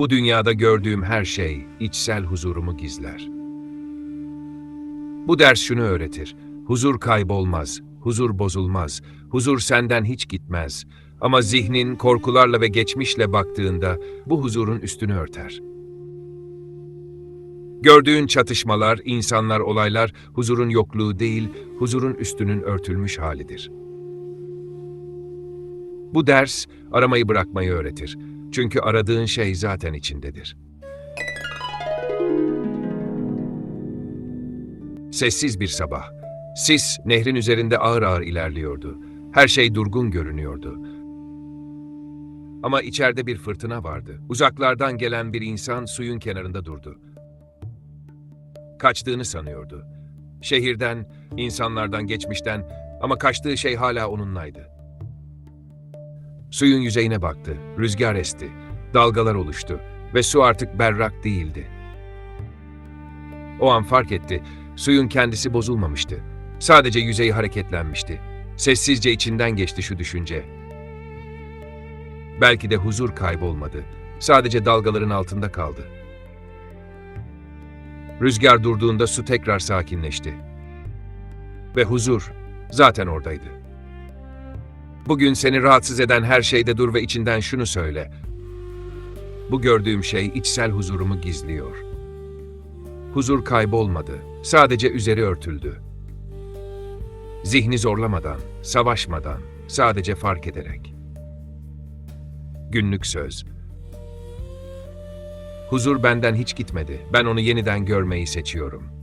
Bu dünyada gördüğüm her şey içsel huzurumu gizler. Bu ders şunu öğretir. Huzur kaybolmaz, huzur bozulmaz, huzur senden hiç gitmez. Ama zihnin korkularla ve geçmişle baktığında bu huzurun üstünü örter. Gördüğün çatışmalar, insanlar, olaylar huzurun yokluğu değil, huzurun üstünün örtülmüş halidir. Bu ders aramayı bırakmayı öğretir. Çünkü aradığın şey zaten içindedir. Sessiz bir sabah. Sis nehrin üzerinde ağır ağır ilerliyordu. Her şey durgun görünüyordu. Ama içeride bir fırtına vardı. Uzaklardan gelen bir insan suyun kenarında durdu. Kaçtığını sanıyordu. Şehirden, insanlardan, geçmişten ama kaçtığı şey hala onunlaydı. Suyun yüzeyine baktı, rüzgar esti, dalgalar oluştu ve su artık berrak değildi. O an fark etti, suyun kendisi bozulmamıştı. Sadece yüzeyi hareketlenmişti. Sessizce içinden geçti şu düşünce. Belki de huzur kaybolmadı. Sadece dalgaların altında kaldı. Rüzgar durduğunda su tekrar sakinleşti. Ve huzur zaten oradaydı. Bugün seni rahatsız eden her şeyde dur ve içinden şunu söyle. Bu gördüğüm şey içsel huzurumu gizliyor. Huzur kaybolmadı, sadece üzeri örtüldü. Zihni zorlamadan, savaşmadan, sadece fark ederek. Günlük söz. Huzur benden hiç gitmedi. Ben onu yeniden görmeyi seçiyorum.''